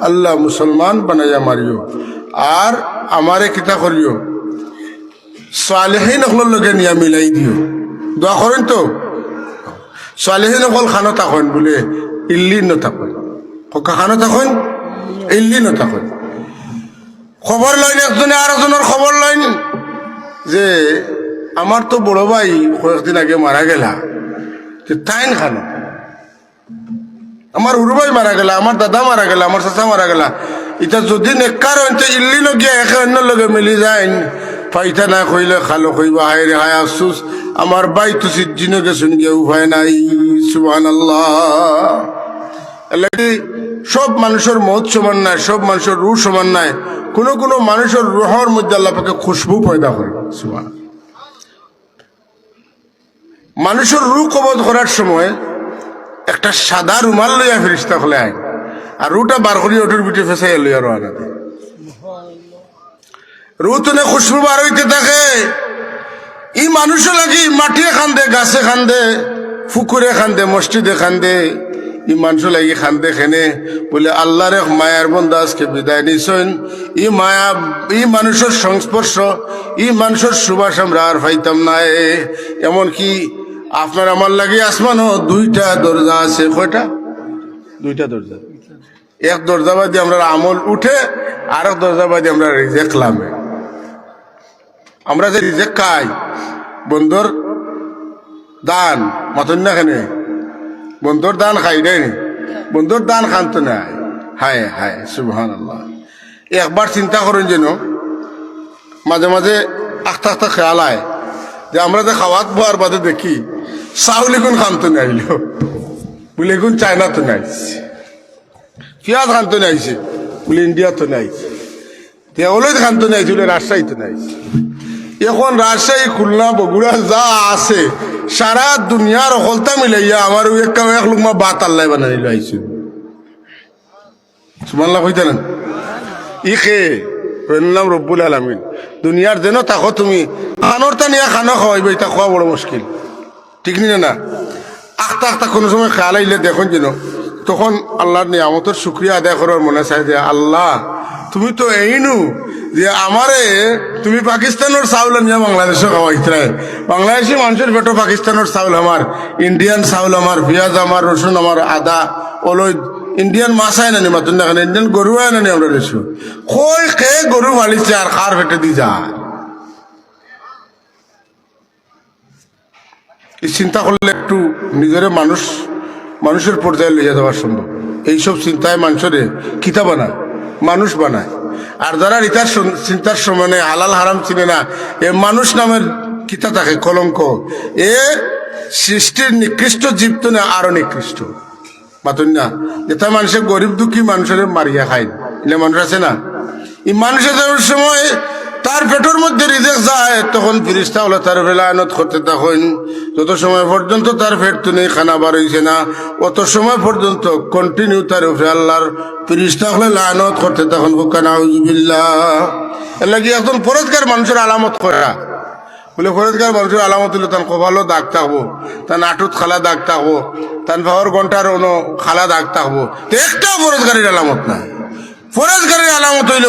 আল্লাহ মুসলমান বানাইয়া মারিও। আর আমারে কিতা করিও? সালেহীন হকলের লগে নিয়া মিলাই দিও। দোয়া করেন তো? সালেহীন হকল খানো থাকেন বলে, ইল্লি নথাকেন ককা খানো থাকেন? ইল্লি নথাকেন খবর লইন একজনে আর একজনের খবর লইন যে আমার তো বড় ভাই কয়েকদিন আগে মারা গেলা। যে, তাইন খানো আমার উরু ভাই মারা গেলা, আমার দাদা মারা গেলা, আমার চাচা মারা গেলা। এটা যদি নেকার ইল্লি নগিয়া একে অন্য লগে মিলি যায়। পাইতা না কইলে খালো কইবা, হায় রে, হায় আফসুস। আমার বাই তো সিজিনে গেছেন গিয়ে উপায় নাই সুবান সব মানুষের মত সমান নাই, সব মানুষের রু সমান নাই। কোনো কোনো মানুষের রুহর মধ্যে আল্লাহ পাকে খুশবু পয়দা করে সুবান মানুষের রু কবজ করার সময় একটা সাদা রুমাল লইয়া ফেরিস্তা খোলে আইন আর রুটা বার করি ওটুর পিঠে ফেসাই লইয়া রওনা দেয় রু তুনে খুশবু বার হইতে থাকে। ই মানুষও লাগি মাটিয়ে খান্দে, গাছে খান্দে, ফুকুরে খান্দে, মসজিদে খান্দে। ই মানুষ লাগি খান্দে খেনে। বলে, আল্লাহর এক মায়ার বন্ধু আজকে বিদায় নিছেন। ই মায়া, ই মানুষের সংস্পর্শ, ই মানুষের সুবাস আমরা আর পাইতাম না এমনকি আপনার আমার লাগে আসমানও দুইটা দরজা আছে কয়টা? দুইটা দরজা। এক দরজা বাদে আমরা আমল উঠে আর এক দরজা বাদে আমরা রিজেক্ট লামে। আমরা যে রিজেক্ট খাই বন্ধুর দান মতন না খানে বন্ধুর দান খাই নাই বন্ধুর দান খান তো নাই হায় হায় সুবহান আল্লাহ একবার চিন্তা করুন যেন মাঝে মাঝে আখতা আখতা খেয়াল আয় যে আমরা যে খাওয়াত বোয়ার বাদে দেখি চাউলি কোন খান তো নাইল বলে কোন চায়না তো নাই পেঁয়াজ খান তো নাইছে বলে ইন্ডিয়া তো নাইছে দেওয়ালই খান তো নাইছে বলে রাজশাহী তো নাইছে এখন রাজশাহী, খুলনা, বগুড়া যা আছে, সারা দুনিয়ার হলতা মিলাইয়া আমার এক এক লোকমা বাত আল্লাহ বানাই লাইছে সুমান্লা কইতে না? ই খে নাম রব্বুল আলমিন। দুনিয়ার যেন তাকো তুমি। খানোর তা নিয়ে খানো খাওয়াইবে, এটা খাওয়া বড় মুশকিল। ঠিক নি না? আখতা আখতা কোনো সময় খেয়াল আইলে দেখুন যেন। তখন আল্লাহর নিয়ামতের শুক্রিয়া আদায় করার মনে চাই যে, আল্লাহ, তুমি তো এইনু যে আমারে তুমি পাকিস্তানের চাউল নিয়ে বাংলাদেশে খাওয়াইতে বাংলাদেশি মানুষের পেটো পাকিস্তানের চাউল আমার, ইন্ডিয়ান চাউল আমার, পেঁয়াজ আমার, রসুন আমার, আদা ওলই ইন্ডিয়ান মাছ আয় নানি মাতুন না ইন্ডিয়ান গরু আয় নানি আমরা দেশো কই খে গরু ফালিছে আর খার ফেটে দি যায়? এই চিন্তা করলে একটু নিজের মানুষ, মানুষের পর্যায়ে লইয়া যাওয়া সম্ভব। এইসব চিন্তায় মানুষের কিতা বানায়, মানুষ বানায়। আর যারা রিতার চিন্তার সমানে হালাল হারাম চিনে না, এ মানুষ নামের কিতা থাকে? কলঙ্ক। এ সৃষ্টির নিকৃষ্ট জীব তো না, আরও নিকৃষ্ট। মাতুন না যেটা মানুষের গরিব দুঃখী মানুষের মারিয়া খায়। এলে মানুষ আছে না? এই মানুষের সময় তার পেটের মধ্যে রিজেক যায়, তখন ফিরিস্তা হলে তার বেলায়নত করতে তখন যত সময় পর্যন্ত তার পেট তো নেই, খানা বার না, অত সময় পর্যন্ত কন্টিনিউ তার উপরে আল্লাহর ফিরিস্তা হলে লায়নত করতে তখন হুকানা লাগি একজন পরস্কার মানুষের আলামত করা। বলে ফরেজগার মানুষের আলামত হলো তার কপালও দাগ থাকব তার নাটুত খালা দাগ থাকব তার ভাবর ঘণ্টার অন্য খালা দাগ থাকব। একটাও ফরেজগারির আলামত না ফরেজগারির আলামত হইল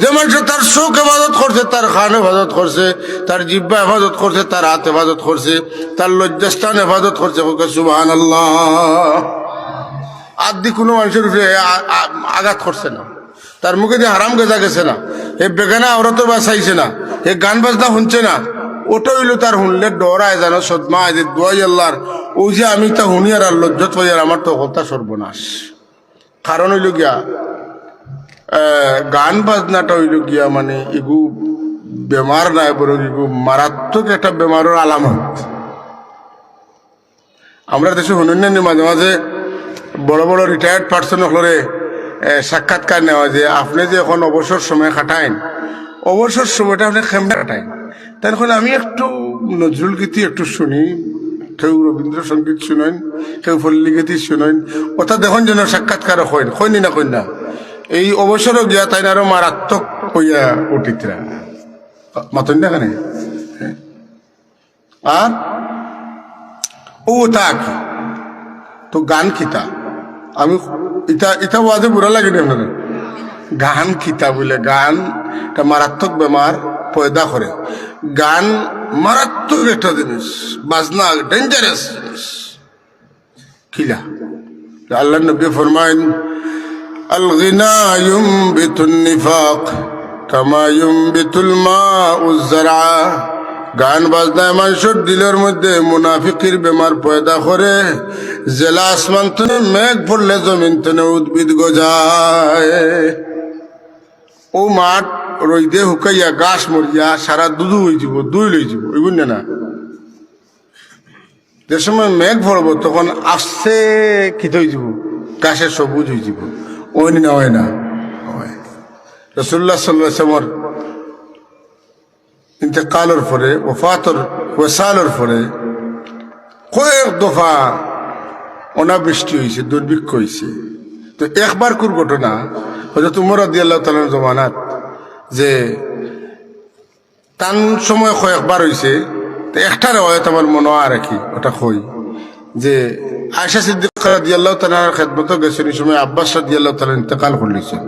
যে মানুষ তার চোখ হেফাজত করছে, তার খান হেফাজত করছে, তার জিব্বা হেফাজত করছে, তার হাত হেফাজত করছে, তার লজ্জাস্থান হেফাজত করছে সুবাহান আল্লাহ আদি কোনো মানুষের উপরে আঘাত করছে না। তার মুখে দিয়ে হারাম গেজা গেছে না, এ বেগানা আওরত বাঁচাইছে না, এ গান বাজনা শুনছে না, ওটা হইল তার শুনলে ডরায় জানো সদমা যে দোয়াই আল্লাহর, ও যে আমি তা শুনি আর লজ্জত হই আর আমার তো কথা সর্বনাশ। কারণ হইল গিয়া গান বাজনাটা হইল গিয়া মানে এগু বেমার নাই বরং এগু মারাত্মক একটা বেমারের আলামত। আমরা দেশে না মাঝে মাঝে বড় বড় রিটায়ার্ড পার্সন হলরে সাক্ষাৎকার নেওয়া যে আপনি যে এখন অবসর সময় কাটাইন অবসর সময়টা আপনি খেমটা কাটাইন তখন আমি একটু নজরুল গীতি একটু শুনি কেউ রবীন্দ্রসঙ্গীত শুনেন কেউ পল্লী গীতি শুনেন ওটা দেখুন যেন সাক্ষাৎকার হইন হইনি না কইন? না এই অবসরও গিয়া তাই আরও মারাত্মক হইয়া উঠিতরা মাতন না কেন আর? ও তা কি? তো গান কিতা আমি ইটা ইটা ওয়াজে বুড়া লাগেনি আপনাদের? গান কিতা বলে, গান একটা মারাত্মক বেমার পয়দা করে। গান মারাত্মক একটা জিনিস, বাজনা ডেঞ্জারাস জিনিস। কিলা আল্লাহ নবী ফরমাইন الغنى ينبت النفاق كما ينبت الماء الزرع গান বাজনায় মানুষের দিলের মধ্যে মুনাফিকির বেমার পয়দা করে জেলা আসমান তনে মেঘ পড়লে জমিন তনে উদ্ভিদ গজায় ও মাঠ রইদে হুকাইয়া গাছ মরিয়া সারা দুধু হয়ে যাব দুই লই যাব ওই বুঝলে না যে সময় মেঘ পড়ব তখন আস্তে খিতে হয়ে যাব গাছের সবুজ হয়ে যাব ওই না। হয় না রসুল্লাহ সাল্লামর ইন্তেকালের পরে, ওফাতর ওসালের পরে কয়েক দফা অনাবৃষ্টি হয়েছে দুর্ভিক্ষ হয়েছে তো একবার কুর ঘটনা হয়তো দিয়ে আল্লাহ তালার জমানাত, যে টান সময় কয়েকবার হয়েছে তো একটারে হয়তো আমার মনে কি, ওটা কই? যে আয়সা সিদ্দিক দিয়ে আল্লাহ তালার খেদমত গেছেন, এই সময় আব্বাস দিয়ে আল্লাহ তালা ইন্তেকাল করলিছেন।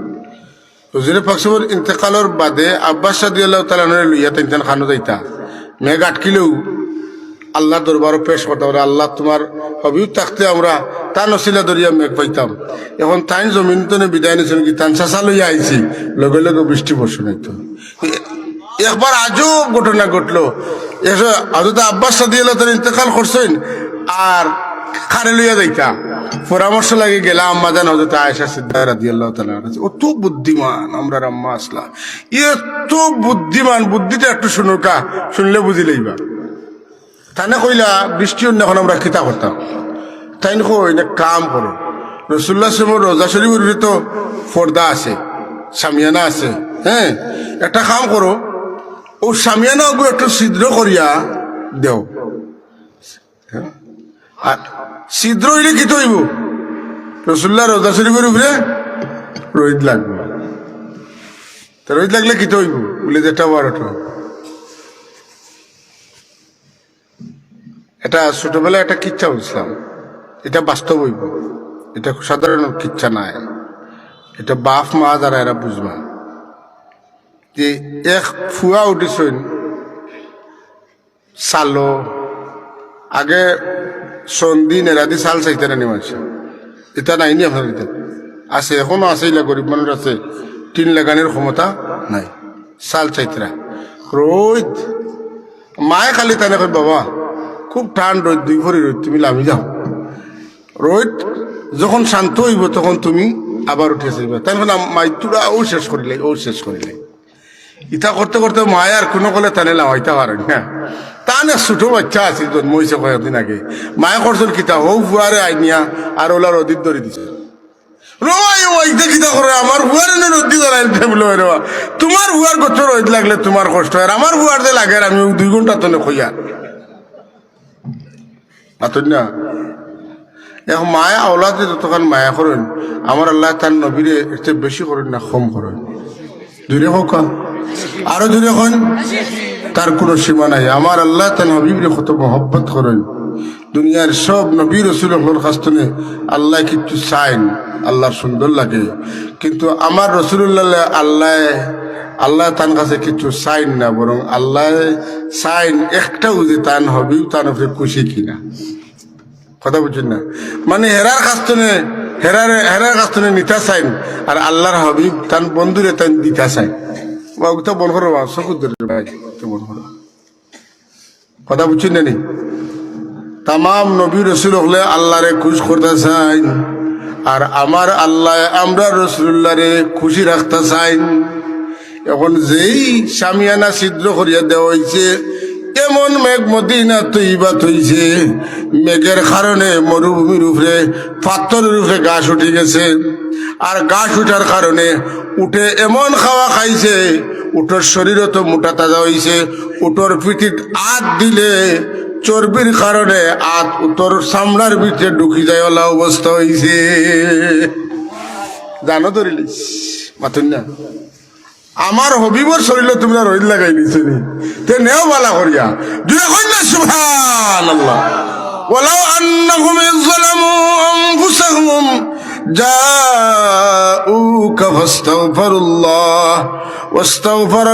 হুজুরে পাকসবর ইন্তেকালর বাদে আব্বাস সাদি আল্লাহ তালানের লইয়া তিনটান খানো যাইতা। মেঘ আটকিলেও আল্লাহ দরবারও পেশ করতে পারে, আল্লাহ তোমার হবিও থাকতে আমরা তার নসিলা দরিয়া মেঘ পাইতাম। এখন তাইন জমিন তো বিদায় নিছেন কি তান চাষা লইয়া আইছি, লগে লগে বৃষ্টি বর্ষণ হইতো একবার আজও ঘটনা ঘটলো। হজরত আব্বাস সাদি আল্লাহ তালা ইন্তেকাল করছেন আর খারে লইয়া যাইতা। পরামর্শ লাগে গেলাম জান হজরত আয়েশা সিদ্দার রাদিয়াল্লাহু তাআলার কাছে অত বুদ্ধিমান আমরা আম্মা আসলা এত বুদ্ধিমান, বুদ্ধিটা একটু শুনুকা শুনলে বুঝি লইবা। তানে কইলা, বৃষ্টি এখন আমরা খিতা করতাম। তাই কই, না, কাম করো। রসুল্লাহ সমর রোজা শরীফের তো পর্দা আছে, সামিয়ানা আছে হ্যাঁ? একটা কাম করো, ও সামিয়ানা একটু ছিদ্র করিয়া দেও। হ্যাঁ? আর ছিদ্র হইলে কি তৈব রসুল্লাহ রোজা শরীফের উপরে রোহিত লাগবে। তা রোহিত লাগলে কি তৈব বলে যেটা বারোটা। এটা ছোটবেলায় একটা কিচ্ছা বুঝলাম। এটা বাস্তব হইব। এটা সাধারণ কিচ্ছা নাই। এটা বাপ, মা যারা, এরা বুঝবা। যে এক ফুয়া উঠিছেন সালো আগে সন্ধি নেরাদি চাল চাইতে না নিমাইছে এটা নাইনি আপনার এটা আছে, এখনও আছে, ইলা গরিব মানুষ আছে। টিন লাগানোর ক্ষমতা নাই। চাল চাইতরা রোদ মায়ে খালি তানে বাবা, খুব টান রোদ দুই ভরি রোদ তুমি লামি যাও। রোদ যখন শান্ত হইব, তখন তুমি আবার উঠে যাইবা তাই মাইতুরা ও শেষ করিলে ও শেষ করিলে ইটা করতে করতে মায়ার কোনো কলে টানে লামাইতে পারেন না। তানে ছোট বাচ্চা আছিল জন্মইছে কয়েকদিন আগে। মায়ে করছেন কিতা হৌ ফুয়ারে আইনিয়া আর ওলার অদিত ধরে দিছে। তোমার হুয়ার লাগলে তোমার কষ্ট হয়। আমার হুয়ার যে লাগে, আমি দুই ঘণ্টা তো খইয়া না এখন মায়া আওলাদে যতক্ষণ মায়া করেন আমার আল্লাহ তার নবীরে বেশি করেন না কম করেন দূরে হোক আরও দূরে হন তার কোনো সীমা নাই। আমার আল্লাহ তার নবীরে কত মহব্বত করেন। দুনিয়ার সব নবী রসুলের কাস্তনে আল্লাহ কিছু চাইন আল্লাহ সুন্দর লাগে। কিন্তু আমার রসুল্লাহ আল্লাহ আল্লাহ তার কাছে কিছু চাইন না, বরং আল্লাহ চাইন একটাও যে তান হবিও তার উপরে খুশি কিনা। কথা বুঝছেন না? মানে হেরার কাস্তনে হেরার হেরার কাস্তনে নিতা চাইন, আর আল্লাহর হবিব তান বন্ধুরে তান দিতা চাইন। ওটা বন করো চকুর ভাই। বন করো কথা বুঝছেন না নি তাম নবী রসুল হলে আল্লাহরে খুশ করতে চাই আর আমার আল্লাহ আমরা রসুল্লাহরে খুশি রাখতে চাই এখন যেই সামিয়ানা ছিদ্র করিয়া দেওয়া হয়েছে এমন মেঘ মদিনা তৈবা তৈছে মেঘের কারণে মরুভূমির উপরে পাথরের উপরে গাছ উঠে গেছে। আর গাছ উঠার কারণে উঠে এমন খাওয়া খাইছে, উঠোর শরীরও তো মোটা তাজা হয়েছে উঠোর পিঠিত আত দিলে চর্বির কারণে আত উত্তর সামলার ভিতরে ঢুকি যায় ওলা অবস্থা হয়েছে জানো ধরিলিস মাতুন না? আমার হবিবর শরীরে তোমরা রইল লাগাই নি তে নেও বালা করিয়া। দুই কই না, সুবহানাল্লাহ। ওয়ালাউ আন্নাহুম ইযলামু আনফুসাহুম جاءوك فاستغفروا الله واستغفر